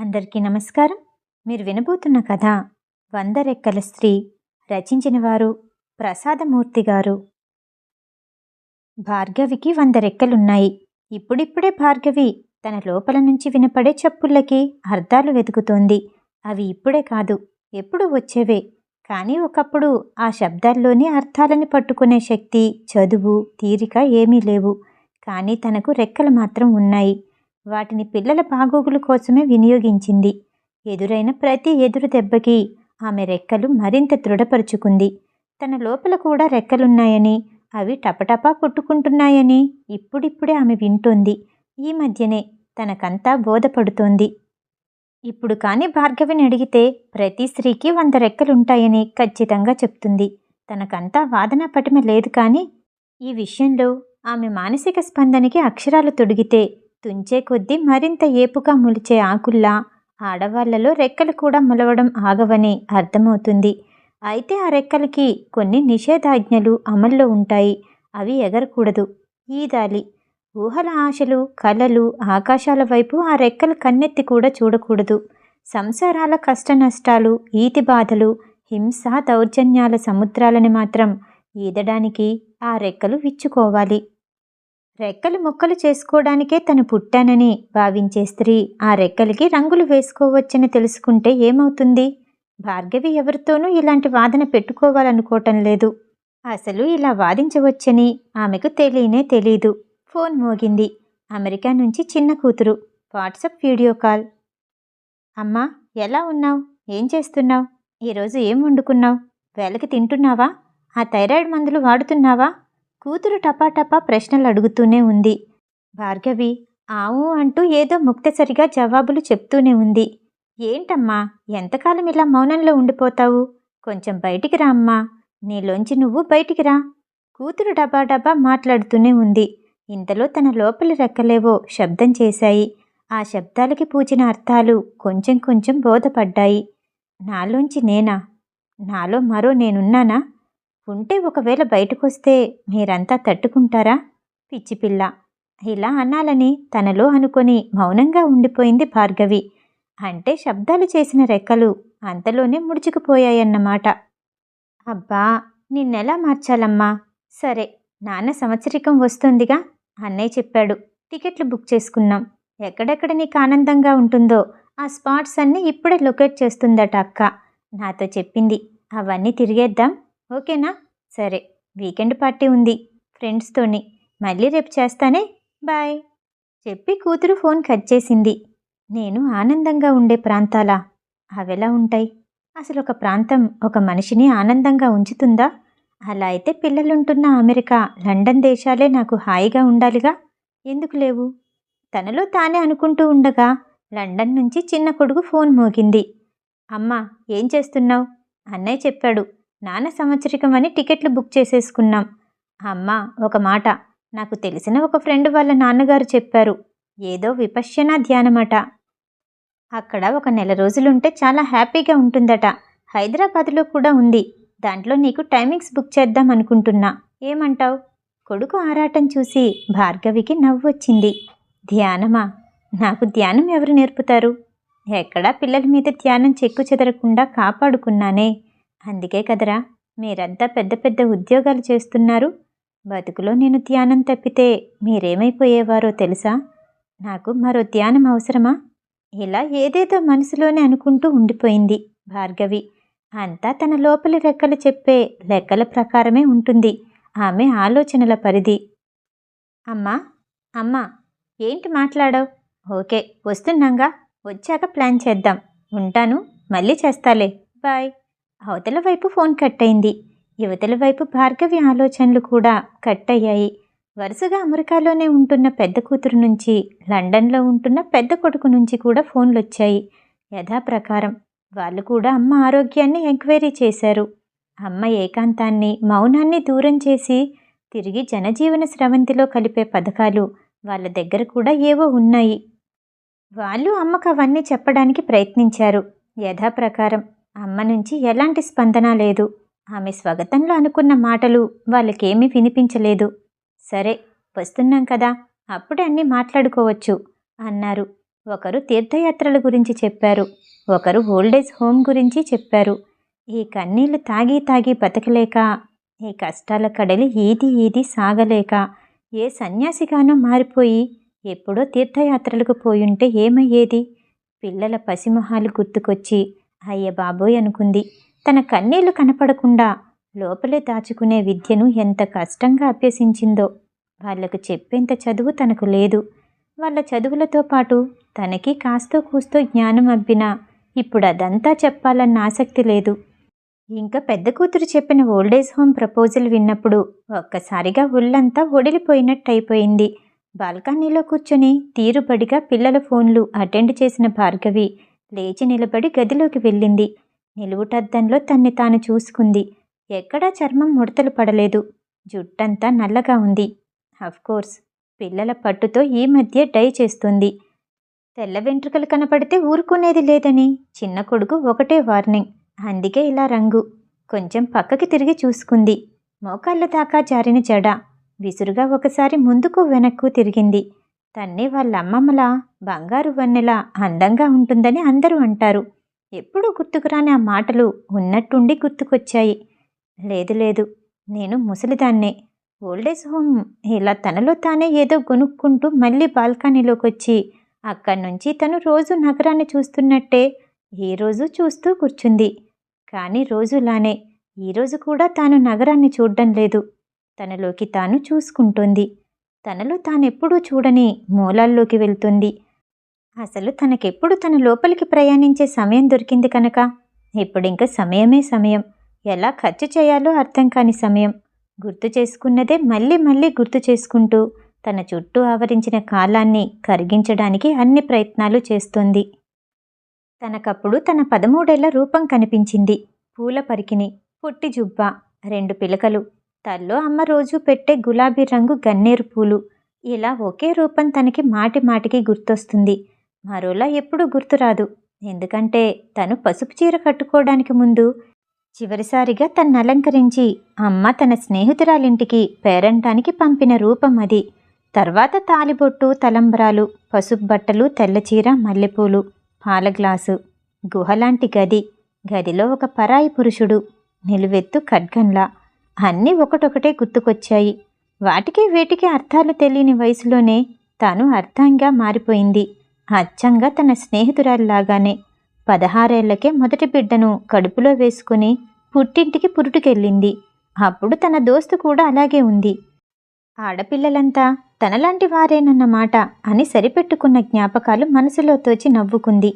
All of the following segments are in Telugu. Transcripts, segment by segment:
అందరికీ నమస్కారం. మీరు వినబోతున్న కథ వంద రెక్కల స్త్రీ రచించిన వారు ప్రసాదమూర్తి గారు. భార్గవికి వంద రెక్కలున్నాయి ఇప్పుడిప్పుడే భార్గవి తన లోపల నుంచి వినపడే చప్పుళ్ళకి అర్థాలు వెతుకుతోంది. అవి ఇప్పుడే కాదు ఎప్పుడు వచ్చేవే. కానీ ఒకప్పుడు ఆ శబ్దాల్లోని అర్థాలని పట్టుకునే శక్తి చదువు తీరిక ఏమీ లేవు. కానీ తనకు రెక్కలు మాత్రం ఉన్నాయి. వాటిని పిల్లల బాగోగుల కోసమే వినియోగించింది. ఎదురైన ప్రతి ఎదురు దెబ్బకి ఆమె రెక్కలు మరింత దృఢపరుచుకుంది. తన లోపల కూడా రెక్కలున్నాయని అవి టపటపా కొట్టుకుంటున్నాయని ఇప్పుడిప్పుడే ఆమె వింటోంది. ఈ మధ్యనే తనకంతా బోధపడుతోంది. ఇప్పుడు కానీ భార్గవిని అడిగితే ప్రతి స్త్రీకి వంద రెక్కలుంటాయని ఖచ్చితంగా చెప్తుంది. తనకంతా వాదన పటిమ లేదు కానీ ఈ విషయంలో ఆమె మానసిక స్పందనకి అక్షరాలు తొడిగితే తుంచే కొద్దీ మరింత ఏపుగా మొలిచే ఆకుల్లా ఆడవాళ్ళలో రెక్కలు కూడా మొలవడం ఆగవని అర్థమవుతుంది. అయితే ఆ రెక్కలకి కొన్ని నిషేధాజ్ఞలు అమల్లో ఉంటాయి. అవి ఎగరకూడదు. ఈదాలి ఊహల ఆశలు కలలు ఆకాశాల వైపు ఆ రెక్కలు కన్నెత్తి కూడా చూడకూడదు. సంసారాల కష్ట నష్టాలు ఈతి బాధలు హింస దౌర్జన్యాల సముద్రాలని మాత్రం ఈదడానికి ఆ రెక్కలు విచ్చుకోవాలి. రెక్కలు ముక్కలు చేసుకోవడానికే తను పుట్టానని భావించే స్త్రీ ఆ రెక్కలకి రంగులు వేసుకోవచ్చని తెలుసుకుంటే ఏమవుతుంది? భార్గవి ఎవరితోనూ ఇలాంటి వాదన పెట్టుకోవాలనుకోవటం లేదు. అసలు ఇలా వాదించవచ్చని ఆమెకు తెలియనే తెలీదు. ఫోన్ మోగింది. అమెరికా నుంచి చిన్న కూతురు. WhatsApp video call. అమ్మా ఎలా ఉన్నావు? ఏం చేస్తున్నావు? ఈరోజు ఏం వండుకున్నావు? వేళకి తింటున్నావా? ఆ థైరాయిడ్ మందులు వాడుతున్నావా? కూతురు టపాటపా ప్రశ్నలు అడుగుతూనే ఉంది. భార్గవి ఆవు అంటూ ఏదో ముక్తసరిగా జవాబులు చెప్తూనే ఉంది. ఏంటమ్మా ఎంతకాలం ఇలా మౌనంలో ఉండిపోతావు? కొంచెం బయటికి రా అమ్మా. నీలోంచి నువ్వు బయటికి రా. కూతురు డబా డబా మాట్లాడుతూనే ఉంది. ఇంతలో తన లోపలి రెక్కలేవో శబ్దం చేశాయి. ఆ శబ్దాలకి పూచిన అర్థాలు కొంచెం కొంచెం బోధపడ్డాయి. నాలోంచి నేనా? నాలో మరో నేనున్నానా? ఉంటే ఒకవేళ బయటకొస్తే మీరంతా తట్టుకుంటారా? పిచ్చిపిల్ల ఇలా అనాలని తనలో అనుకొని మౌనంగా ఉండిపోయింది భార్గవి. అంటే శబ్దాలు చేసిన రెక్కలు అంతలోనే ముడుచుకుపోయాయన్నమాట. అబ్బా! నిన్నెలా మార్చాలమ్మా? సరే నాన్న సంవత్సరికం వస్తుందిగా? అన్నయ్య చెప్పాడు. టికెట్లు బుక్ చేసుకున్నాం. ఎక్కడెక్కడ నీకు ఆనందంగా ఉంటుందో ఆ స్పాట్స్ అన్నీ ఇప్పుడే లొకేట్ చేస్తుందట అక్క. నాతో చెప్పింది. అవన్నీ తిరిగేద్దాం. ఓకేనా? సరే వీకెండ్ పార్టీ ఉంది ఫ్రెండ్స్తోని. మళ్ళీ రేపు చేస్తానే? బాయ్. చెప్పి కూతురు ఫోన్ కట్ చేసింది. నేను ఆనందంగా ఉండే ప్రాంతాలా? అవెలా ఉంటాయి? అసలు ఒక ప్రాంతం ఒక మనిషిని ఆనందంగా ఉంచుతుందా? అలా అయితే పిల్లలుంటున్న అమెరికా లండన్ దేశాలే నాకు హాయిగా ఉండాలిగా? ఎందుకు లేవు? తనలో తానే అనుకుంటూ ఉండగా లండన్ నుంచి చిన్న కొడుకు ఫోన్ మోగింది. అమ్మా ఏం చేస్తున్నావు? అన్నయ్య చెప్పాడు. నాన్న సంవత్సరికం అని టికెట్లు బుక్ చేసేసుకున్నాం. అమ్మా ఒక మాట. నాకు తెలిసిన ఒక ఫ్రెండ్ వాళ్ళ నాన్నగారు చెప్పారు. ఏదో విపశ్యనా ధ్యానమట. అక్కడ ఒక నెల రోజులుంటే చాలా హ్యాపీగా ఉంటుందట. హైదరాబాద్లో కూడా ఉంది. దాంట్లో నీకు టైమింగ్స్ బుక్ చేద్దాం అనుకుంటున్నా. ఏమంటావ్? కొడుకు ఆరాటం చూసి భార్గవికి నవ్వు వచ్చింది. ధ్యానమా? నాకు ధ్యానం ఎవరు నేర్పుతారు? ఎక్కడా పిల్లల మీద ధ్యానం చెక్కు చెదరకుండా కాపాడుకున్నానే. అందుకే కదరా మీరంతా పెద్ద పెద్ద ఉద్యోగాలు చేస్తున్నారు. బతుకులో నేను ధ్యానం తప్పితే మీరేమైపోయేవారో తెలుసా? నాకు మరో ధ్యానం అవసరమా? ఇలా ఏదేదో మనసులోనే అనుకుంటూ ఉండిపోయింది భార్గవి. అంతా తన లోపలి రెక్కలు చెప్పే లెక్కల ప్రకారమే ఉంటుంది. ఆమె ఆలోచనల పరిధి. అమ్మా అమ్మా ఏంటి మాట్లాడావు? ఓకే వస్తున్నాగా. వచ్చాక ప్లాన్ చేద్దాం. ఉంటాను మళ్ళీ చేస్తాలే. బాయ్. అవతల వైపు ఫోన్ కట్ అయింది యువతల వైపు భార్గవి ఆలోచనలు కూడా కట్ అయ్యాయి వరుసగా అమెరికాలోనే ఉంటున్న పెద్ద కూతురు నుంచి లండన్లో ఉంటున్న పెద్ద కొడుకు నుంచి కూడా ఫోన్లు వచ్చాయి యథాప్రకారం వాళ్ళు కూడా అమ్మ ఆరోగ్యాన్ని ఎంక్వైరీ చేశారు. అమ్మ ఏకాంతాన్ని మౌనాన్ని దూరం చేసి తిరిగి జనజీవన స్రవంతిలో కలిపే పథకాలు వాళ్ళ దగ్గర కూడా ఏవో ఉన్నాయి. వాళ్ళు అమ్మకు అవన్నీ చెప్పడానికి ప్రయత్నించారు. యథాప్రకారం అమ్మ నుంచి ఎలాంటి స్పందన లేదు. ఆమె స్వాగతంలో అనుకున్న మాటలు వాళ్ళకేమీ వినిపించలేదు. సరే వస్తున్నాం కదా అప్పుడే అన్నీ మాట్లాడుకోవచ్చు అన్నారు. ఒకరు తీర్థయాత్రల గురించి చెప్పారు. ఒకరు ఓల్డేజ్ హోమ్ గురించి చెప్పారు. ఈ కన్నీళ్ళు తాగి తాగి బతకలేక ఈ కష్టాల కడలి ఈది ఈది సాగలేక ఏ సన్యాసిగానో మారిపోయి ఎప్పుడో తీర్థయాత్రలకు పోయుంటే ఏమయ్యేది? పిల్లల పసిమొహాలు గుర్తుకొచ్చి అయ్య బాబోయ్ అనుకుంది. తన కన్నీళ్ళు కనపడకుండా లోపలే దాచుకునే విద్యను ఎంత కష్టంగా అభ్యసించిందో. వాళ్ళకు చెప్పేంత చదువు తనకు లేదు. వాళ్ళ చదువులతో పాటు తనకి కాస్తో కూస్తో జ్ఞానం అబ్బినా ఇప్పుడు అదంతా చెప్పాలన్న ఆసక్తి లేదు. ఇంకా పెద్ద కూతురు చెప్పిన ఓల్డేజ్ హోమ్ ప్రపోజల్ విన్నప్పుడు ఒక్కసారిగా ఒళ్ళంతా ఒడిలిపోయినట్టు అయిపోయింది బాల్కనీలో కూర్చొని తీరుబడిగా పిల్లల ఫోన్లు అటెండ్ చేసిన భార్గవి లేచి నిలబడి గదిలోకి వెళ్ళింది. నిలువుటద్దంలో తన్ని తాను చూసుకుంది. ఎక్కడా చర్మం ముడతలు పడలేదు. జుట్టంతా నల్లగా ఉంది. కోర్స్ పిల్లల పట్టుతో ఈ మధ్య డై చేస్తుంది. తెల్ల వెంట్రుకలు కనపడితే ఊరుకునేది లేదని చిన్న కొడుకు ఒకటే వార్నింగ్ అందుకే ఇలా రంగు. కొంచెం పక్కకి తిరిగి చూసుకుంది. మోకాళ్ళ దాకా జారిన జడ. విసురుగా ఒకసారి ముందుకు వెనక్కు తిరిగింది. తన్ని వాళ్ళ అమ్మమ్మలా బంగారు వన్నెలా అందంగా ఉంటుందని అందరూ అంటారు. ఎప్పుడూ గుర్తుకురాని ఆ మాటలు ఉన్నట్టుండి గుర్తుకొచ్చాయి. లేదు లేదు నేను ముసలిదాన్నే. ఓల్డేజ్ హోమ్ ఇలా తనలో తానే ఏదో గొనుక్కుంటూ మళ్ళీ బాల్కనీలోకి వచ్చి అక్కడి నుంచి తను రోజు నగరాన్ని చూస్తున్నట్టే ఈ రోజు చూస్తూ కూర్చుంది. కానీ రోజులానే ఈరోజు కూడా తాను నగరాన్ని చూడడం లేదు. తనలోకి తాను చూసుకుంటుంది. తనలో తానెప్పుడూ చూడని మూలాల్లోకి వెళ్తుంది. అసలు తనకెప్పుడు తన లోపలికి ప్రయాణించే సమయం దొరికింది కనుక? ఇప్పుడింక సమయమే సమయం. ఎలా ఖర్చు చేయాలో అర్థం కాని సమయం. గుర్తు చేసుకున్నదే మళ్ళీ మళ్ళీ గుర్తు చేసుకుంటూ తన చుట్టూ ఆవరించిన కాలాన్ని కరిగించడానికి అన్ని ప్రయత్నాలు చేస్తోంది. తనకప్పుడు తన పదమూడేళ్ళ రూపం కనిపించింది. పూల పరికిని పొట్టి జుబ్బ రెండు పిలకలు తల్లో అమ్మ రోజు పెట్టే గులాబీ రంగు గన్నేరు పూలు. ఇలా ఒకే రూపం తనకి మాటి మాటికి గుర్తొస్తుంది. మరోలా ఎప్పుడూ గుర్తురాదు. ఎందుకంటే తను పసుపు చీర కట్టుకోవడానికి ముందు చివరిసారిగా తన్ను అలంకరించి అమ్మ తన స్నేహితురాలింటికి పేరంటానికి పంపిన రూపం అది. తర్వాత తాలిబొట్టు తలంబరాలు పసుపు బట్టలు తెల్లచీర మల్లెపూలు పాల గ్లాసు గుహలాంటి గది. గదిలో ఒక పరాయి పురుషుడు నిలువెత్తు ఖడ్గంలా అన్నీ ఒకటొకటే గుర్తుకొచ్చాయి. వాటికి వీటికి అర్థాలు తెలియని వయసులోనే తాను అర్థంగా మారిపోయింది. అచ్చంగా తన స్నేహితురాలిలాగానే పదహారేళ్ళకే మొదటి బిడ్డను కడుపులో వేసుకుని పుట్టింటికి పురుటుకెళ్ళింది. అప్పుడు తన దోస్తు కూడా అలాగే ఉంది. ఆడపిల్లలంతా తనలాంటి వారేనన్న మాట అని సరిపెట్టుకున్న జ్ఞాపకాలు మనసులో తోచి నవ్వుకుంది.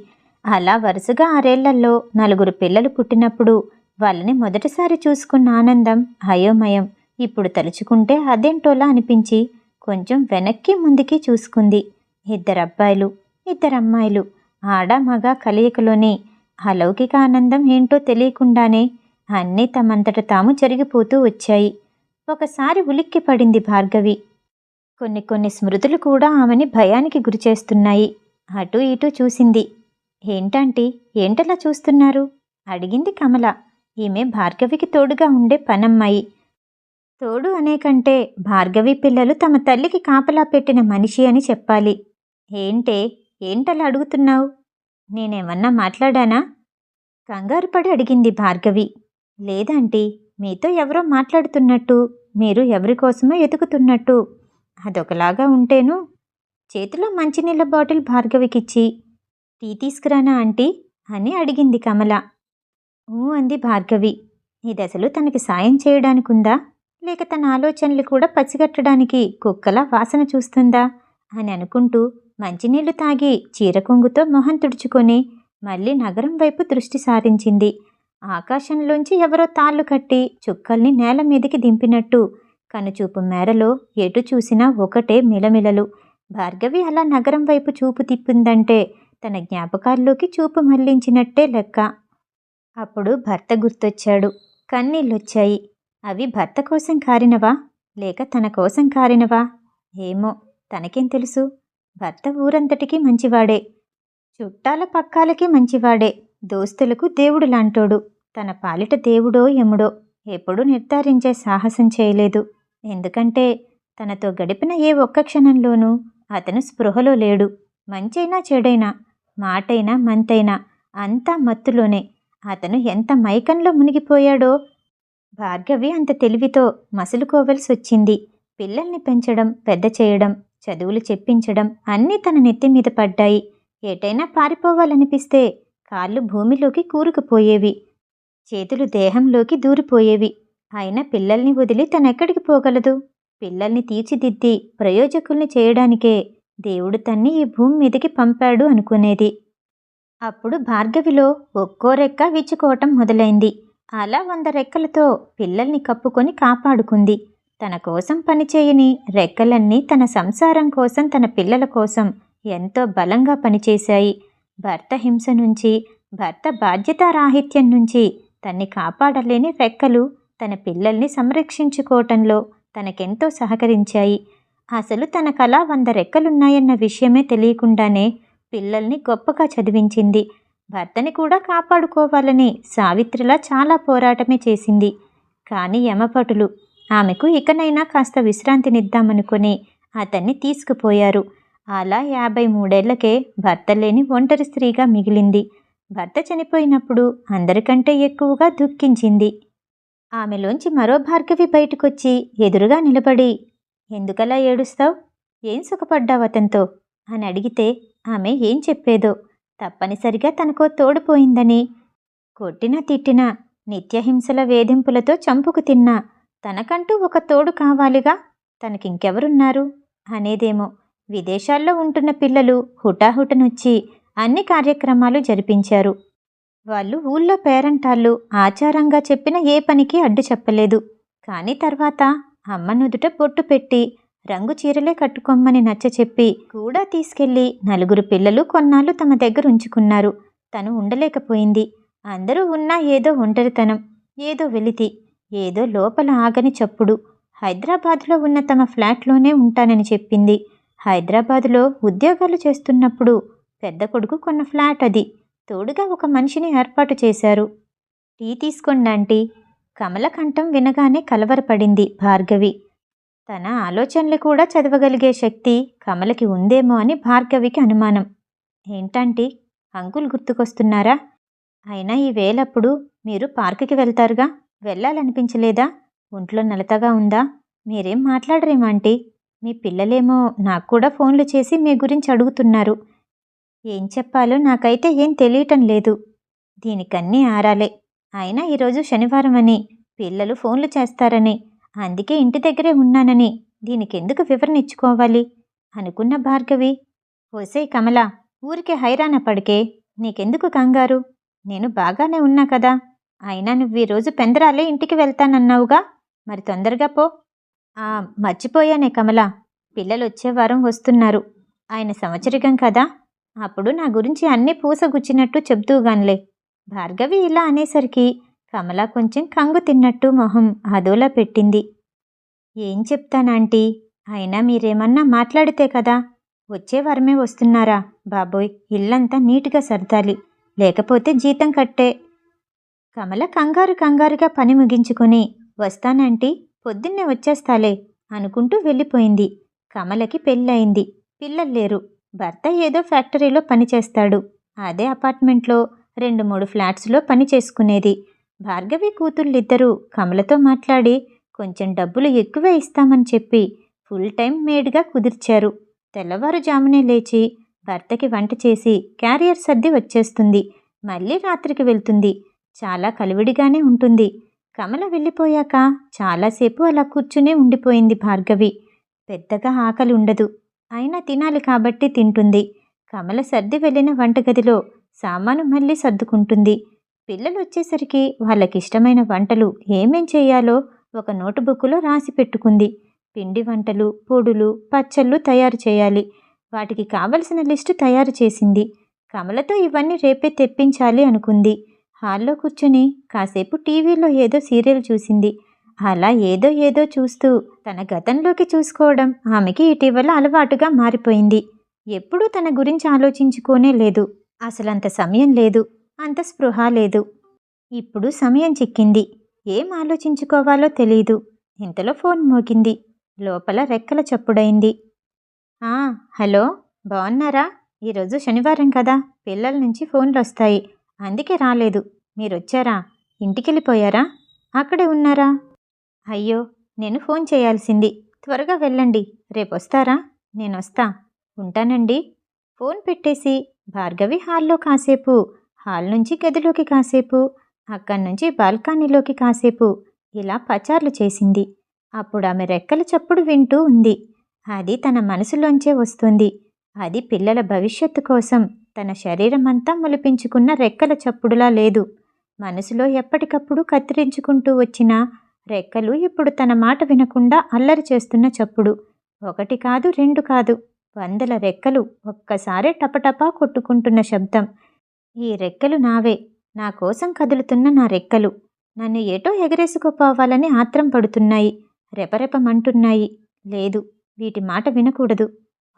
అలా వరుసగా ఆరేళ్ళలో నలుగురు పిల్లలు పుట్టినప్పుడు వాళ్ళని మొదటిసారి చూసుకున్న ఆనందం అయోమయం. ఇప్పుడు తలుచుకుంటే అదేంటోలా అనిపించి కొంచెం వెనక్కి ముందుకి చూసుకుంది. ఇద్దరు అబ్బాయిలు ఇద్దరు అమ్మాయిలు. ఆడ మగ కలయికలోనే అలౌకిక ఆనందం ఏంటో తెలియకుండానే అన్నీ తమంతట తాము జరిగిపోతూ వచ్చాయి. ఒకసారి ఉలిక్కి పడింది భార్గవి. కొన్ని కొన్ని స్మృతులు కూడా ఆమెని భయానికి గురిచేస్తున్నాయి. అటూ ఇటూ చూసింది. ఏంటంటే ఏంటలా చూస్తున్నారు? అడిగింది కమల. ఈమె భార్గవికి తోడుగా ఉండే పనమ్మాయి. తోడు అనే కంటే భార్గవి పిల్లలు తమ తల్లికి కాపలా పెట్టిన మనిషి అని చెప్పాలి. ఏంటే? ఏంటలా అడుగుతున్నావు? నేనేమన్నా మాట్లాడానా? కంగారు పడి అడిగింది భార్గవి. లేదంటీ మీతో ఎవరో మాట్లాడుతున్నట్టు మీరు ఎవరి కోసమో ఎతుకుతున్నట్టు. అదొకలాగా ఉంటేను చేతిలో మంచినీళ్ళ బాటిల్ భార్గవికిచ్చి టీ తీసుకురానా ఆంటీ? అని అడిగింది కమల. ఊ అంది భార్గవి. ఈ దశలో తనకి సాయం చేయడానికుందా? లేక తన ఆలోచనలు కూడా పసిగట్టడానికి కుక్కలా వాసన చూస్తుందా? అని అనుకుంటూ మంచినీళ్ళు తాగి చీర కొంగుతో మొహం తుడుచుకొని మళ్ళీ నగరం వైపు దృష్టి సారించింది. ఆకాశంలోంచి ఎవరో తాళ్ళు కట్టి చుక్కల్ని నేల మీదకి దింపినట్టు కనుచూపు మేరలో ఎటు చూసినా ఒకటే మిలమిలలు. భార్గవి అలా నగరం వైపు చూపు తిప్పిందంటే తన జ్ఞాపకాల్లోకి చూపు మళ్ళించినట్టే లెక్క. అప్పుడు భర్త గుర్తొచ్చాడు. కన్నీళ్ళొచ్చాయి. అవి భర్త కోసం కారినవా? లేక తన కోసం కారినవా? ఏమో తనకేం తెలుసు? భర్త ఊరంతటికీ మంచివాడే. చుట్టాల పక్కాలకి మంచివాడే. దోస్తులకు దేవుడు లాంటోడు. తన పాలిట దేవుడో ఎముడో ఎప్పుడూ నిర్ధారించే సాహసం చేయలేదు. ఎందుకంటే తనతో గడిపిన ఏ ఒక్క క్షణంలోనూ అతను స్పృహలో లేడు. మంచైనా చెడైనా మాటైనా మంతైనా అంతా మత్తులోనే. అతను ఎంత మైకంలో మునిగిపోయాడో. భార్గవి అంత తెలివితో మసులుకోవలసి వచ్చింది పిల్లల్ని పెంచడం పెద్ద చేయడం చదువులు చెప్పించడం అన్నీ తన నెత్తి మీద పడ్డాయి. ఏటైనా పారిపోవాలనిపిస్తే కాళ్ళు భూమిలోకి కూరుకుపోయేవి. చేతులు దేహంలోకి దూరిపోయేవి. అయినా పిల్లల్ని వదిలి తనెక్కడికి పోగలదు? పిల్లల్ని తీర్చిదిద్ది ప్రయోజకుల్ని చేయడానికే దేవుడు తన్ని ఈ భూమి మీదకి పంపాడు అనుకునేది. అప్పుడు భార్గవిలో ఒక్కో రెక్క విచ్చుకోవటం మొదలైంది. అలా వంద రెక్కలతో పిల్లల్ని కప్పుకొని కాపాడుకుంది. తన కోసం పనిచేయని రెక్కలన్నీ తన సంసారం కోసం తన పిల్లల కోసం ఎంతో బలంగా పనిచేశాయి భర్త హింస నుంచి భర్త బాధ్యతారాహిత్యం నుంచి తన్ని కాపాడలేని రెక్కలు తన పిల్లల్ని సంరక్షించుకోవటంలో తనకెంతో సహకరించాయి. అసలు తన కళ వంద రెక్కలున్నాయన్న విషయమే తెలియకుండానే పిల్లల్ని గొప్పగా చదివించింది. భర్తని కూడా కాపాడుకోవాలని సావిత్రిలా చాలా పోరాటమే చేసింది. కానీ యమపటులు ఆమెకు ఇకనైనా కాస్త విశ్రాంతినిద్దామనుకుని అతన్ని తీసుకుపోయారు. అలా యాభై మూడేళ్ళకే భర్త లేని ఒంటరి స్త్రీగా మిగిలింది. భర్త చనిపోయినప్పుడు అందరికంటే ఎక్కువగా దుఃఖించింది. ఆమెలోంచి మరో భార్గవి బయటకొచ్చి ఎదురుగా నిలబడి ఎందుకలా ఏడుస్తావు? ఏం సుఖపడ్డావు అతనితో? అని అడిగితే ఆమె ఏం చెప్పేదో. తప్పనిసరిగా తనకో తోడుపోయిందని కొట్టినా తిట్టినా నిత్యహింసల వేధింపులతో చంపుకు తిన్నా తనకంటూ ఒక తోడు కావాలిగా తనకింకెవరున్నారు? అనేదేమో. విదేశాల్లో ఉంటున్న పిల్లలు హుటాహుటనొచ్చి అన్ని కార్యక్రమాలు జరిపించారు. వాళ్ళు ఊళ్ళో పేరంటాళ్ళు ఆచారంగా చెప్పిన ఏ పనికి అడ్డు చెప్పలేదు. కానీ తర్వాత అమ్మ నుదుట బొట్టు పెట్టి రంగు చీరలే కట్టుకోమ్మని నచ్చ చెప్పి కూడా తీసుకెళ్ళి నలుగురు పిల్లలు కొన్నాళ్ళు తమ దగ్గర ఉంచుకున్నారు. తను ఉండలేకపోయింది. అందరూ ఉన్నా ఏదో ఒంటరితనం ఏదో వెలితి ఏదో లోపల ఆగని చప్పుడు. హైదరాబాద్లో ఉన్న తమ ఫ్లాట్లోనే ఉంటానని చెప్పింది. హైదరాబాదులో ఉద్యోగాలు చేస్తున్నప్పుడు పెద్ద కొడుకు కొన్న ఫ్లాట్ అది. తోడుగా ఒక మనిషిని ఏర్పాటు చేశారు. టీ తీసుకోండి ఆంటీ. కమలకంఠం వినగానే కలవరపడింది భార్గవి. తన ఆలోచనలు కూడా చదవగలిగే శక్తి కమలకి ఉందేమో అని భార్గవికి అనుమానం. ఏంటంటీ? అంకుల్ గుర్తుకొస్తున్నారా? అయినా ఈ వేలప్పుడు మీరు పార్కుకి వెళ్తారుగా? వెళ్ళాలనిపించలేదా? ఒంట్లో నలతగా ఉందా? మీరేం మాట్లాడరేమాంటీ? మీ పిల్లలేమో నాకు కూడా ఫోన్లు చేసి మీ గురించి అడుగుతున్నారు. ఏం చెప్పాలో నాకైతే ఏం తెలియటం లేదు. దీనికన్నీ ఆరాలే. అయినా ఈరోజు శనివారం అని పిల్లలు ఫోన్లు చేస్తారని అందుకే ఇంటి దగ్గరే ఉన్నానని దీనికెందుకు వివరణ ఇచ్చుకోవాలి అనుకున్న భార్గవి ఓసే కమల ఊరికే హైరాణ పడికే నీకెందుకు కంగారు? నేను బాగానే ఉన్నా కదా? అయినా నువ్వు ఈరోజు పెందరాలే ఇంటికి వెళ్తానన్నావుగా? మరి తొందరగా పో. ఆ మర్చిపోయానే కమల. పిల్లలు వచ్చే వారం వస్తున్నారు. ఆయన సంవత్సరికం కదా? అప్పుడు నా గురించి అన్నీ పూసగుచ్చినట్టు చెబుతూగాన్లే. భార్గవి ఇలా అనేసరికి కమల కొంచెం కంగు తిన్నట్టు మొహం అదోలా పెట్టింది. ఏం చెప్తానాంటీ? అయినా మీరేమన్నా మాట్లాడితే కదా? వచ్చే వారమే వస్తున్నారా? బాబోయ్ ఇల్లంతా నీట్గా సర్దాలి. లేకపోతే జీతం కట్టే. కమల కంగారు కంగారుగా పని ముగించుకొని వస్తానంటీ పొద్దున్నే వచ్చేస్తాలే అనుకుంటూ వెళ్ళిపోయింది. కమలకి పెళ్ళయింది. పిల్లలు లేరు. భర్త ఏదో ఫ్యాక్టరీలో పనిచేస్తాడు. అదే అపార్ట్మెంట్లో రెండు మూడు ఫ్లాట్స్లో పని చేసుకునేది. భార్గవి కూతుళ్ళిద్దరూ కమలతో మాట్లాడి కొంచెం డబ్బులు ఎక్కువ ఇస్తామని చెప్పి ఫుల్ టైం మేడ్గా కుదిర్చారు. తెల్లవారుజామునే లేచి భర్తకి వంట చేసి క్యారియర్ సర్ది వచ్చేస్తుంది. మళ్ళీ రాత్రికి వెళ్తుంది. చాలా కలివిడిగానే ఉంటుంది. కమల వెళ్ళిపోయాక చాలాసేపు అలా కూర్చునే ఉండిపోయింది భార్గవి. పెద్దగా ఆకలి ఉండదు అయినా తినాలి కాబట్టి తింటుంది. కమల సర్ది వెళ్ళిన వంటగదిలో సామాను మళ్ళీ సర్దుకుంటుంది. పిల్లలు వచ్చేసరికి వాళ్ళకిష్టమైన వంటలు ఏమేం చేయాలో ఒక నోటుబుక్లో రాసి పెట్టుకుంది. పిండి వంటలు పొడులు పచ్చళ్ళు తయారు చేయాలి. వాటికి కావలసిన లిస్టు తయారు చేసింది. కమలతో ఇవన్నీ రేపే తెప్పించాలి అనుకుంది. హాల్లో కూర్చొని కాసేపు టీవీలో ఏదో సీరియల్ చూసింది. అలా ఏదో ఏదో చూస్తూ తన గతంలోకి చూసుకోవడం ఆమెకి ఇటీవల అలవాటుగా మారిపోయింది. ఎప్పుడూ తన గురించి ఆలోచించుకోనే లేదు. అసలంత సమయం లేదు. అంత స్పృహ లేదు. ఇప్పుడు సమయం చిక్కింది. ఏం ఆలోచించుకోవాలో తెలీదు. ఇంతలో ఫోన్ మోగింది. లోపల రెక్కల చప్పుడైంది. ఆ హలో బాగున్నారా ఈరోజు శనివారం కదా. పిల్లల నుంచి ఫోన్లు వస్తాయి అందుకే రాలేదు. మీరొచ్చారా? ఇంటికెళ్ళిపోయారా? అక్కడే ఉన్నారా? అయ్యో నేను ఫోన్ చేయాల్సింది. త్వరగా వెళ్ళండి. రేపొస్తారా? నేనొస్తా. ఉంటానండి. ఫోన్ పెట్టేసి భార్గవి హాల్లో కాసేపు. హాల్ నుంచి గదిలోకి కాసేపు అక్కడి నుంచి బాల్కనీలోకి కాసేపు ఇలా పచార్లు చేసింది. అప్పుడు ఆమె రెక్కల చప్పుడు వింటూ ఉంది. అది తన మనసులోంచే వస్తుంది. అది పిల్లల భవిష్యత్తు కోసం తన శరీరం అంతా మొలిపించుకున్న రెక్కల చప్పుడులా లేదు. మనసులో ఎప్పటికప్పుడు కత్తిరించుకుంటూ వచ్చిన రెక్కలు ఇప్పుడు తన మాట వినకుండా అల్లరి చేస్తున్న చప్పుడు. ఒకటి కాదు రెండు కాదు వందల రెక్కలు ఒక్కసారే టపటపా కొట్టుకుంటున్న శబ్దం. ఈ రెక్కలు నావే. నా కోసం కదులుతున్న నా రెక్కలు. నన్ను ఏటో ఎగరేసుకుపోవాలని ఆత్రం పడుతున్నాయి. రెపరెపమంటున్నాయి. లేదు వీటి మాట వినకూడదు.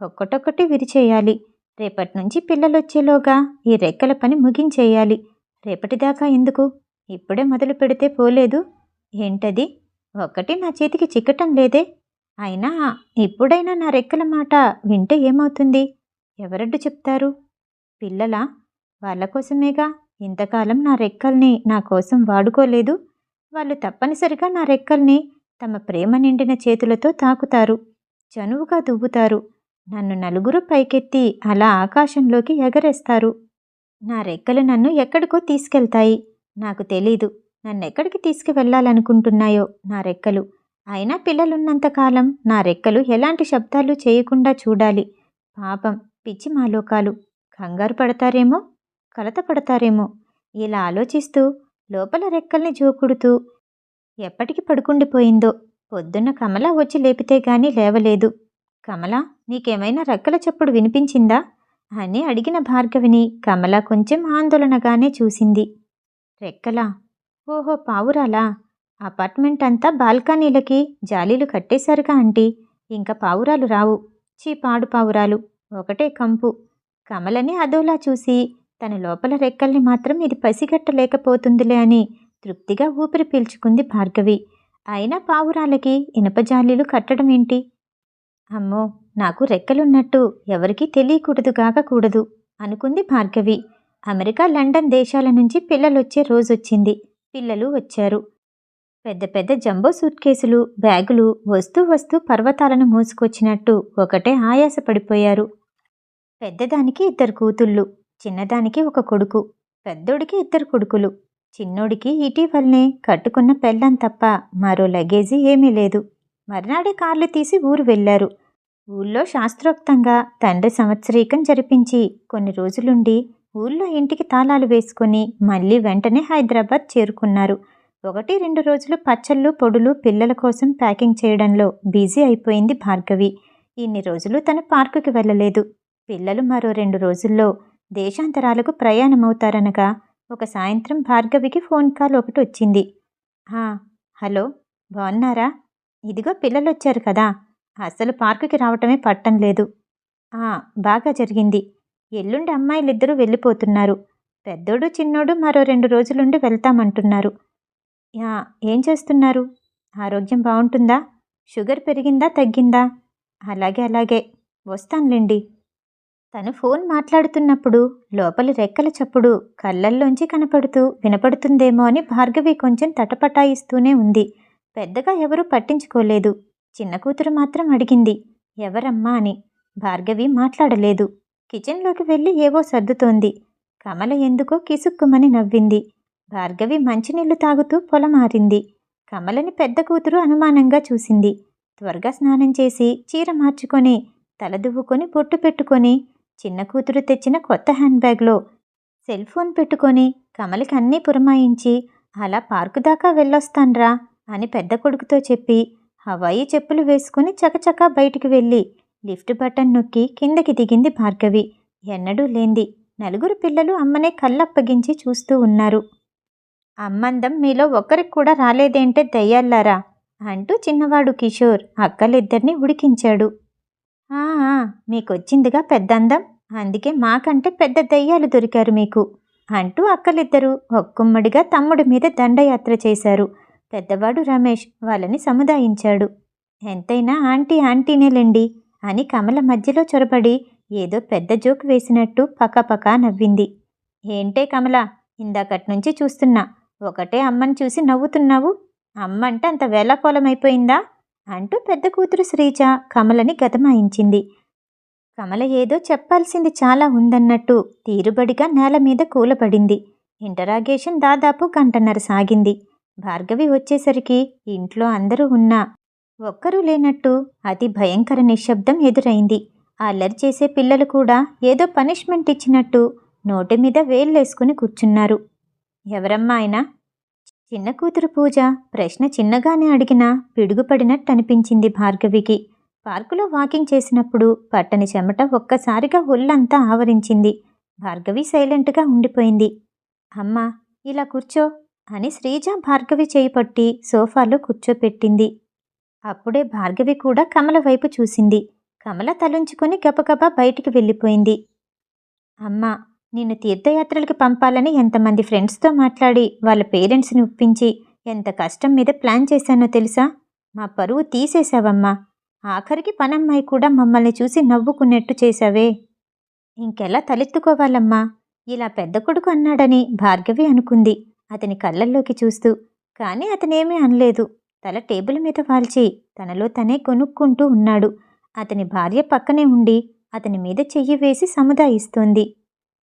ఒక్కటొక్కటి విరిచేయాలి. రేపటి నుంచి పిల్లలొచ్చేలోగా ఈ రెక్కల పని ముగించేయాలి. రేపటిదాకా ఎందుకు? ఇప్పుడే మొదలు పెడితే పోలేదు. ఏంటది? ఒక్కటి నా చేతికి చిక్కటం లేదే? అయినా ఇప్పుడైనా నా రెక్కల మాట వింటే ఏమవుతుంది? ఎవరడ్డు చెప్తారు? పిల్లలా? వాళ్ళ కోసమేగా? ఇంతకాలం నా రెక్కల్ని నా కోసం వాడుకోలేదు. వాళ్ళు తప్పనిసరిగా నా రెక్కల్ని తమ ప్రేమ నిండిన చేతులతో తాకుతారు. చనువుగా దువ్వుతారు. నన్ను నలుగురు పైకెత్తి అలా ఆకాశంలోకి ఎగరేస్తారు. నా రెక్కలు నన్ను ఎక్కడికో తీసుకెళ్తాయి. నాకు తెలీదు. నన్నెక్కడికి తీసుకువెళ్ళాలనుకుంటున్నాయో నా రెక్కలు. అయినా పిల్లలున్నంతకాలం నా రెక్కలు ఎలాంటి శబ్దాలు చేయకుండా చూడాలి. పాపం పిచ్చి మాలోకాలు. కంగారు పడతారేమో? కలత పడతారేమో? ఇలా ఆలోచిస్తూ లోపల రెక్కల్ని జోకుడుతూ ఎప్పటికి పడుకుండిపోయిందో పొద్దున్న కమల వచ్చి లేపితే గాని లేవలేదు. కమల నీకేమైనా రెక్కల చప్పుడు వినిపించిందా? అని అడిగిన భార్గవిని కమల కొంచెం ఆందోళనగానే చూసింది. రెక్కలా? ఓహో పావురాలా? అపార్ట్మెంట్ అంతా బాల్కనీలకి జాలీలు కట్టేశారుగా ఆంటీ. ఇంకా పావురాలు రావు. చీ పాడు పావురాలు. ఒకటే కంపు. కమలని అదోలా చూసి తన లోపల రెక్కల్ని మాత్రం ఇది పసిగట్టలేకపోతుందిలే అని తృప్తిగా ఊపిరి పీల్చుకుంది భార్గవి. అయినా పావురాలకి ఇనపజాలీలు కట్టడం ఏంటి? అమ్మో నాకు రెక్కలున్నట్టు ఎవరికీ తెలియకూడదు కాకూడదు అనుకుంది భార్గవి. అమెరికా లండన్ దేశాల నుంచి పిల్లలొచ్చే రోజొచ్చింది. పిల్లలు వచ్చారు. పెద్ద పెద్ద జంబో సూట్ కేసులు బ్యాగులు వస్తూ వస్తూ పర్వతాలను మోసుకొచ్చినట్టు ఒకటే ఆయాసపడిపోయారు. పెద్దదానికి ఇద్దరు కూతుళ్ళు. చిన్నదానికి ఒక కొడుకు పెద్దోడికి ఇద్దరు కొడుకులు. చిన్నోడికి ఇటీవలనే కట్టుకున్న పెళ్ళం తప్ప మరో లగేజీ ఏమీ లేదు. మర్నాడే కార్లు తీసి ఊరు వెళ్ళారు. ఊళ్ళో శాస్త్రోక్తంగా తండ్రి సంవత్సరీకం జరిపించి కొన్ని రోజులుండి ఊళ్ళో ఇంటికి తాళాలు వేసుకొని మళ్ళీ వెంటనే హైదరాబాద్ చేరుకున్నారు. ఒకటి రెండు రోజులు పచ్చళ్ళు పొడులు పిల్లల కోసం ప్యాకింగ్ చేయడంలో బిజీ అయిపోయింది భార్గవి. ఇన్ని రోజులు తన పార్కుకి వెళ్ళలేదు. పిల్లలు మరో రెండు రోజుల్లో దేశాంతరాలకు ప్రయాణమవుతారనగా ఒక సాయంత్రం భార్గవికి ఫోన్ కాల్ ఒకటి వచ్చింది. హలో బాగున్నారా ఇదిగో పిల్లలు వచ్చారు కదా అసలు పార్కుకి రావటమే పట్టం లేదు. "ఆ, బాగా జరిగింది. ఎల్లుండి అమ్మాయిలిద్దరూ వెళ్ళిపోతున్నారు. పెద్దోడు చిన్నోడు మరో రెండు రోజులుండి వెళ్తామంటున్నారు. యా ఏం చేస్తున్నారు? ఆరోగ్యం బాగుంటుందా షుగర్ పెరిగిందా తగ్గిందా? అలాగే అలాగే. వస్తానులేండి. తను ఫోన్ మాట్లాడుతున్నప్పుడు లోపలి రెక్కల చప్పుడు కళ్ళల్లోంచి కనపడుతూ వినపడుతుందేమో అని భార్గవి కొంచెం తటపటాయిస్తూనే ఉంది. పెద్దగా ఎవరూ పట్టించుకోలేదు. చిన్న కూతురు మాత్రం అడిగింది ఎవరమ్మా అని. భార్గవి మాట్లాడలేదు. కిచెన్లోకి వెళ్ళి ఏవో సర్దుతోంది. కమల ఎందుకో కిసుక్కుమని నవ్వింది. భార్గవి మంచినీళ్ళు తాగుతూ పొలమారింది. కమలని పెద్ద కూతురు అనుమానంగా చూసింది. త్వరగా స్నానం చేసి చీర మార్చుకొని తలదువ్వుకొని బొట్టు పెట్టుకొని చిన్న కూతురు తెచ్చిన కొత్త హ్యాండ్ బ్యాగ్లో సెల్ ఫోన్ పెట్టుకొని కమలికి అన్నీ పురమాయించి అలా పార్కు దాకా వెళ్ళొస్తాన్రా అని పెద్ద కొడుకుతో చెప్పి హవాయి చెప్పులు వేసుకుని చకచకా బయటికి వెళ్ళి లిఫ్ట్ బటన్ నొక్కి కిందకి దిగింది భార్గవి. ఎన్నడూ లేంది. నలుగురు పిల్లలు అమ్మనే కళ్ళప్పగించి చూస్తూ ఉన్నారు. అమ్మందం మీలో ఒక్కరికి కూడా రాలేదేంటే దయ్యాల్లారా? అంటూ చిన్నవాడు కిషోర్ అక్కలిద్దరిని ఉడికించాడు. మీకొచ్చిందిగా పెద్ద అందం అందుకే మాకంటే పెద్ద దయ్యాలు దొరికారు మీకు అంటూ అక్కలిద్దరూ ఒక్కుమ్మడిగా తమ్ముడి మీద దండయాత్ర చేశారు. పెద్దవాడు రమేష్ వాళ్ళని సముదాయించాడు. ఎంతైనా ఆంటీ ఆంటీనేలేండి అని కమల మధ్యలో చొరబడి ఏదో పెద్ద జోక్ వేసినట్టు పకపకా నవ్వింది. ఏంటే కమల ఇందాకటి నుంచి చూస్తున్నా ఒకటే అమ్మని చూసి నవ్వుతున్నావు? అమ్మ అంటే అంత వేళాకోలమైపోయిందా అంటూ పెద్ద కూతురు శ్రీజ కమలని గతమాయించింది. కమల ఏదో చెప్పాల్సింది చాలా ఉందన్నట్టు తీరుబడిగా నేల మీద కూలబడింది. ఇంటరాగేషన్ దాదాపు గంటన్నర సాగింది. భార్గవి వచ్చేసరికి ఇంట్లో అందరూ ఉన్నా ఒక్కరూ లేనట్టు అతి భయంకర నిశ్శబ్దం ఎదురైంది. అల్లరి చేసే పిల్లలు కూడా ఏదో పనిష్మెంట్ ఇచ్చినట్టు నోటి మీద వేళ్ళేసుకుని కూర్చున్నారు. ఎవరమ్మా ఆయన? చిన్న కూతురు పూజ? ప్రశ్న చిన్నగానే అడిగినా పిడుగుపడినట్టు అనిపించింది భార్గవికి. పార్కులో వాకింగ్ చేసినప్పుడు పట్టని చెమట ఒక్కసారిగా ఒళ్ళంతా ఆవరించింది. భార్గవి సైలెంట్గా ఉండిపోయింది. అమ్మా ఇలా కూర్చో అని శ్రీజ భార్గవి చేయి పట్టి సోఫాలో కూర్చోపెట్టింది. అప్పుడే భార్గవి కూడా కమల వైపు చూసింది. కమల తలుంచుకొని గబగబా బయటికి వెళ్ళిపోయింది. అమ్మా నిన్ను తీర్థయాత్రలకు పంపాలని ఎంతమంది ఫ్రెండ్స్తో మాట్లాడి వాళ్ళ పేరెంట్స్ని ఒప్పించి ఎంత కష్టం మీద ప్లాన్ చేశానో తెలుసా? మా పరువు తీసేశావమ్మా. ఆఖరికి పనమ్మాయి కూడా మమ్మల్ని చూసి నవ్వుకున్నట్టు చేశావే. ఇంకెలా తలెత్తుకోవాలమ్మా? ఇలా పెద్ద కొడుకు అన్నాడని భార్గవి అనుకుంది అతని కళ్ళల్లోకి చూస్తూ. కానీ అతనేమీ అనలేదు. తల టేబుల్ మీద వాల్చి తనలో తనే కొనుక్కుంటూ ఉన్నాడు. అతని భార్య పక్కనే ఉండి అతని మీద చెయ్యి వేసి సముదాయిస్తోంది.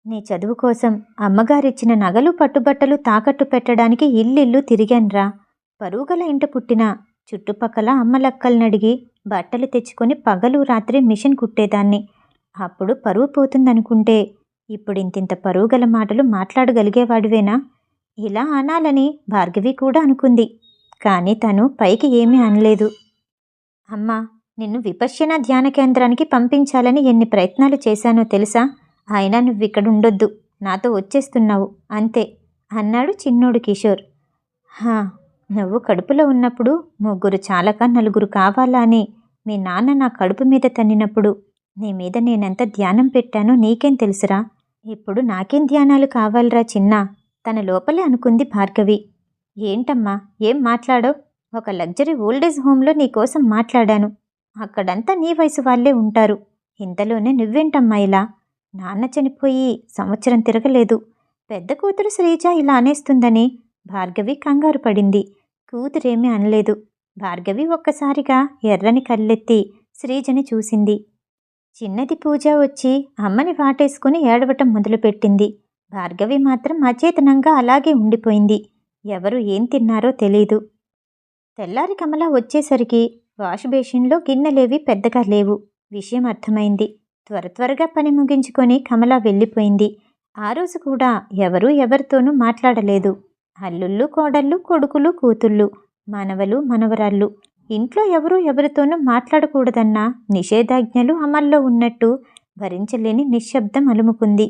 నీ చదువు కోసం అమ్మగారిచ్చిన నగలు పట్టుబట్టలు తాకట్టు పెట్టడానికి ఇల్లిల్లు తిరిగాన్రా. పరుగుగల ఇంట పుట్టిన చుట్టుపక్కల అమ్మలక్కల్నడిగి బట్టలు తెచ్చుకొని పగలు రాత్రి మిషన్ కుట్టేదాన్ని. అప్పుడు పరువు పోతుందనుకుంటే ఇప్పుడు ఇంతింత పరుగుగల మాటలు మాట్లాడగలిగేవాడివేనా? ఇలా అనాలని భార్గవి కూడా అనుకుంది. కానీ తను పైకి ఏమీ అనలేదు. అమ్మా నిన్ను విపశ్యన ధ్యాన కేంద్రానికి పంపించాలని ఎన్ని ప్రయత్నాలు చేశానో తెలుసా? అయినా నువ్వు ఇక్కడ ఉండొద్దు నాతో వచ్చేస్తున్నావు. అంతే అన్నాడు చిన్నోడు కిషోర్. హా నువ్వు కడుపులో ఉన్నప్పుడు ముగ్గురు చాలక నలుగురు కావాలా అని మీ నాన్న నా కడుపు మీద తన్నినప్పుడు నీ మీద నేనెంత ధ్యానం పెట్టానో నీకేం తెలుసురా? ఇప్పుడు నాకేం ధ్యానాలు కావాలరా చిన్న? తన లోపలే అనుకుంది భార్గవి. ఏంటమ్మా ఏం మాట్లాడో? ఒక లగ్జరీ ఓల్డేజ్ హోమ్లో నీకోసం మాట్లాడాను. అక్కడంతా నీ వయసు వాళ్ళే ఉంటారు. ఇంతలోనే నువ్వేంటమ్మా ఇలా? నాన్న చనిపోయి సంవత్సరం తిరగలేదు. పెద్ద కూతురు శ్రీజ ఇలా అనేస్తుందని భార్గవి కంగారు పడింది. కూతురేమీ అనలేదు. భార్గవి ఒక్కసారిగా ఎర్రని కళ్ళెత్తి శ్రీజని చూసింది. చిన్నది పూజ వచ్చి అమ్మని వాటేసుకుని ఏడవటం మొదలుపెట్టింది. భార్గవి మాత్రం అచేతనంగా అలాగే ఉండిపోయింది. ఎవరు ఏం తిన్నారో తెలీదు. తెల్లారి కమల వచ్చేసరికి వాష్ బేసిన్లో గిన్నెలేవి పెద్దగా లేవు. విషయం అర్థమైంది. త్వర త్వరగా పని ముగించుకొని కమల వెళ్ళిపోయింది. ఆ రోజు కూడా ఎవరూ ఎవరితోనూ మాట్లాడలేదు. అల్లుళ్ళు కోడళ్ళు కొడుకులు కూతుళ్ళు మనవలు మనవరాళ్ళు. ఇంట్లో ఎవరూ ఎవరితోనూ మాట్లాడకూడదన్న నిషేధాజ్ఞలు అమల్లో ఉన్నట్టు భరించలేని నిశ్శబ్దం అలుముకుంది.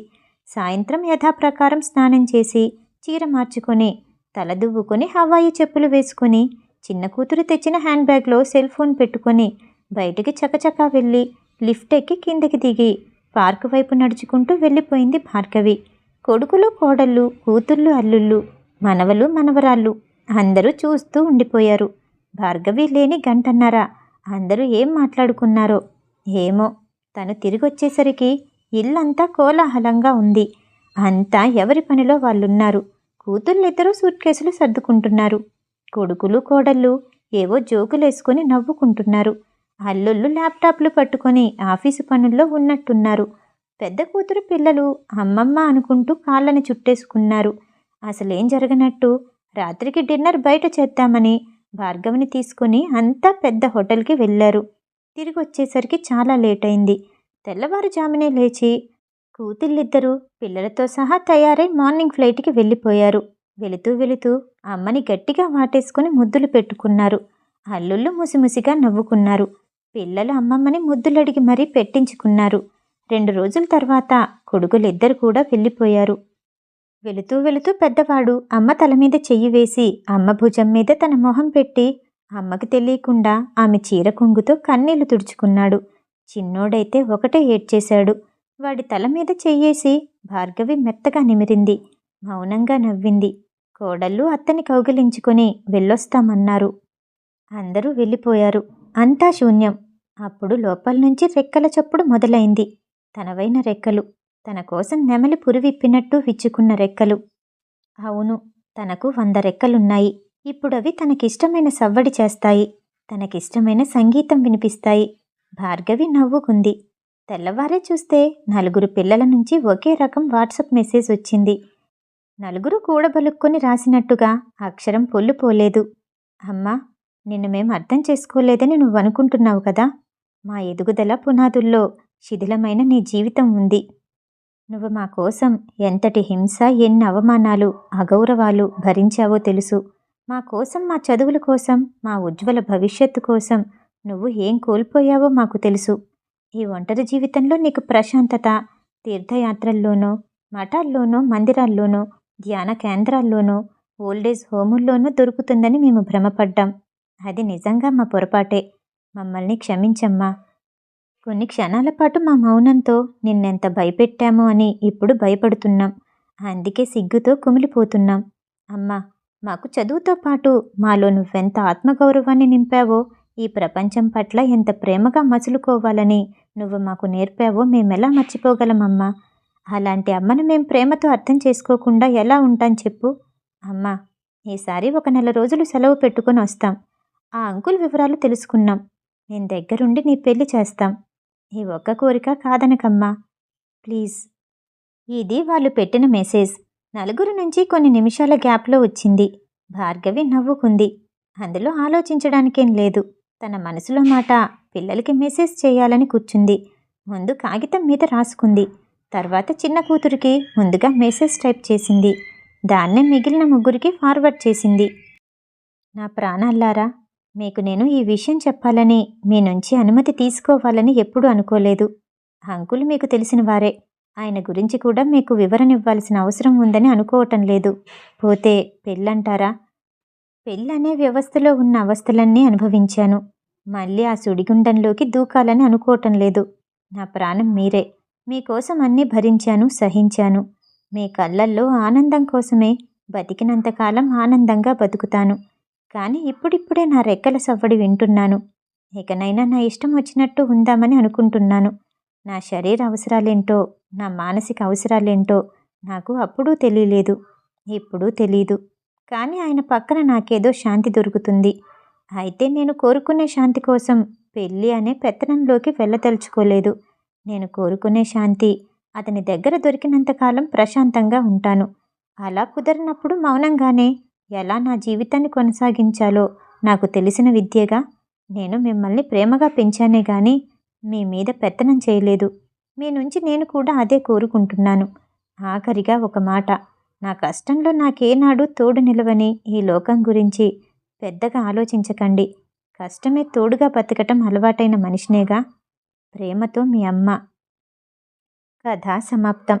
సాయంత్రం యథాప్రకారం స్నానం చేసి చీర మార్చుకొని తలదువ్వుకొని హవాయి చెప్పులు వేసుకొని చిన్న కూతురు తెచ్చిన హ్యాండ్ బ్యాగ్లో సెల్ ఫోన్ పెట్టుకొని బయటికి చకచకా వెళ్ళి లిఫ్ట్ ఎక్కి కిందకి దిగి పార్కు వైపు నడుచుకుంటూ వెళ్ళిపోయింది భార్గవి. కొడుకులు కోడళ్ళు కూతుళ్ళు అల్లుళ్ళు మనవలు మనవరాళ్ళు అందరూ చూస్తూ ఉండిపోయారు. భార్గవి లేని గంటన్నర అందరూ ఏం మాట్లాడుకున్నారో ఏమో. తను తిరిగొచ్చేసరికి ఇల్లంతా కోలాహలంగా ఉంది. అంతా ఎవరి పనిలో వాళ్ళున్నారు? కూతుళ్ళిద్దరూ సూట్ కేసులు సర్దుకుంటున్నారు. కొడుకులు కోడళ్ళు ఏవో జోకులేసుకొని నవ్వుకుంటున్నారు. అల్లుళ్ళు ల్యాప్టాప్లు పట్టుకొని ఆఫీసు పనుల్లో ఉన్నట్టున్నారు. పెద్ద కూతురు పిల్లలు అమ్మమ్మ అనుకుంటూ కాళ్ళని చుట్టేసుకున్నారు. అసలేం జరగనట్టు? రాత్రికి డిన్నర్ బయట చేద్దామని భార్గవిని తీసుకుని అంతా పెద్ద హోటల్కి వెళ్ళారు. తిరిగి వచ్చేసరికి చాలా లేట్ అయింది తెల్లవారుజామునే లేచి కూతుళ్ళిద్దరూ పిల్లలతో సహా తయారై మార్నింగ్ ఫ్లైట్కి వెళ్ళిపోయారు. వెళుతూ వెళుతూ అమ్మని గట్టిగా వాటేసుకుని ముద్దులు పెట్టుకున్నారు. అల్లుళ్ళు ముసిముసిగా నవ్వుకున్నారు. పిల్లలు అమ్మమ్మని ముద్దులడిగి మరీ పెట్టించుకున్నారు. రెండు రోజుల తర్వాత కొడుకులిద్దరు కూడా వెళ్ళిపోయారు. వెళుతూ వెళుతూ పెద్దవాడు అమ్మ తల మీద చెయ్యి వేసి అమ్మ భుజం మీద తన మొహం పెట్టి అమ్మకి తెలియకుండా ఆమె చీర కొంగుతో కన్నీళ్ళు తుడుచుకున్నాడు. చిన్నోడైతే ఒకటే ఏడ్చేశాడు. వాడి తల మీద చెయ్యేసి భార్గవి మెత్తగా నిమిరింది. మౌనంగా నవ్వింది. కోడళ్ళు అత్తని కౌగిలించుకొని వెళ్ళొస్తామన్నారు. అందరూ వెళ్ళిపోయారు. అంతా శూన్యం. అప్పుడు లోపల నుంచి రెక్కల చప్పుడు మొదలైంది. తనవైన రెక్కలు. తన కోసం నెమలి పురివిప్పినట్టు విచ్చుకున్న రెక్కలు. అవును తనకు వంద రెక్కలున్నాయి. ఇప్పుడవి తనకిష్టమైన సవ్వడి చేస్తాయి. తనకిష్టమైన సంగీతం వినిపిస్తాయి. భార్గవి నవ్వుకుంది. తెల్లవారే చూస్తే నలుగురు పిల్లల నుంచి ఒకే రకం వాట్సప్ మెసేజ్ వచ్చింది. నలుగురు కూడబలుక్కొని రాసినట్టుగా అక్షరం పొల్లుపోలేదు అమ్మా నిన్ను మేము అర్థం చేసుకోలేదని నువ్వు అనుకుంటున్నావు కదా? మా ఎదుగుదల పునాదుల్లో శిథిలమైన నీ జీవితం ఉంది. నువ్వు మా కోసం ఎంతటి హింస ఎన్ని అవమానాలు అగౌరవాలు భరించావో తెలుసు. మా కోసం మా చదువుల కోసం మా ఉజ్వల భవిష్యత్తు కోసం నువ్వు ఏం కోల్పోయావో మాకు తెలుసు. ఈ ఒంటరి జీవితంలో నీకు ప్రశాంతత తీర్థయాత్రల్లోనో మఠాల్లోనో మందిరాల్లోనో ధ్యాన కేంద్రాల్లోనో ఓల్డేజ్ హోముల్లోనూ దొరుకుతుందని మేము భ్రమపడ్డాం. అది నిజంగా మా పొరపాటే. మమ్మల్ని క్షమించమ్మా. కొన్ని క్షణాల పాటు మా మౌనంతో నిన్నెంత భయపెట్టామో అని ఇప్పుడు భయపడుతున్నాం. అందుకే సిగ్గుతో కుమిలిపోతున్నాం. అమ్మా మాకు చదువుతో పాటు మాలో నువ్వెంత ఆత్మగౌరవాన్ని నింపావో ఈ ప్రపంచం పట్ల ఎంత ప్రేమగా మసులుకోవాలని నువ్వు మాకు నేర్పావో మేమెలా మర్చిపోగలమమ్మా? అలాంటి అమ్మను మేం ప్రేమతో అర్థం చేసుకోకుండా ఎలా ఉంటాం చెప్పు. అమ్మా ఈసారి ఒక నెల రోజులు సెలవు పెట్టుకొని వస్తాం. ఆ అంకుల్ వివరాలు తెలుసుకున్నాం. నేను దగ్గరుండి నీ పెళ్ళి చేస్తాం. ఈ ఒక్క కోరిక కాదనకమ్మా. ప్లీజ్. ఇది వాళ్ళు పెట్టిన మెసేజ్. నలుగురు నుంచి కొన్ని నిమిషాల గ్యాప్లో వచ్చింది. భార్గవి నవ్వుకుంది. అందులో ఆలోచించడానికేం లేదు. తన మనసులో మాట పిల్లలకి మెసేజ్ చేయాలని కూర్చుంది. ముందు కాగితం మీద రాసుకుంది. తర్వాత చిన్న కూతురికి ముందుగా మెసేజ్ టైప్ చేసింది. దాన్నే మిగిలిన ముగ్గురికి ఫార్వర్డ్ చేసింది. నా ప్రాణాల్లారా? మీకు నేను ఈ విషయం చెప్పాలని మీ నుంచి అనుమతి తీసుకోవాలని ఎప్పుడూ అనుకోలేదు. అంకుల్ మీకు తెలిసిన వారే. ఆయన గురించి కూడా మీకు వివరణ ఇవ్వాల్సిన అవసరం ఉందని అనుకోవటం లేదు. పోతే పెళ్ళంటారా? పెళ్ళనే వ్యవస్థలో ఉన్న అవస్థలన్నీ అనుభవించాను. మళ్ళీ ఆ సుడిగుండంలోకి దూకాలని అనుకోవటం లేదు. నా ప్రాణం మీరే. మీకోసం అన్నీ భరించాను సహించాను. మీ కళ్ళల్లో ఆనందం కోసమే బతికినంతకాలం ఆనందంగా బతుకుతాను. కానీ ఇప్పుడిప్పుడే నా రెక్కల సవ్వడి వింటున్నాను. ఇకనైనా నా ఇష్టం వచ్చినట్టు ఉందామని అనుకుంటున్నాను. నా శరీర అవసరాలేంటో నా మానసిక అవసరాలేంటో నాకు అప్పుడూ తెలియలేదు. ఎప్పుడూ తెలీదు. కానీ ఆయన పక్కన నాకేదో శాంతి దొరుకుతుంది. అయితే నేను కోరుకునే శాంతి కోసం పెళ్ళి అనే పెత్తనంలోకి వెళ్ళదలుచుకోలేదు. నేను కోరుకునే శాంతి అతని దగ్గర దొరికినంతకాలం ప్రశాంతంగా ఉంటాను. అలా కుదరినప్పుడు మౌనంగానే ఎలా నా జీవితాన్ని కొనసాగించాలో నాకు తెలిసిన విద్యగా నేను మిమ్మల్ని ప్రేమగా పెంచానే గాని మీ మీద పెత్తనం చేయలేదు. మీ నుంచి నేను కూడా అదే కోరుకుంటున్నాను. ఆఖరిగా ఒక మాట. నా కష్టంలో నాకేనాడు తోడు నిలవని ఈ లోకం గురించి పెద్దగా ఆలోచించకండి. కష్టమే తోడుగా బతకటం అలవాటైన మనిషినేగా ప్రేమతో మీ అమ్మ. కథ సమాప్తం.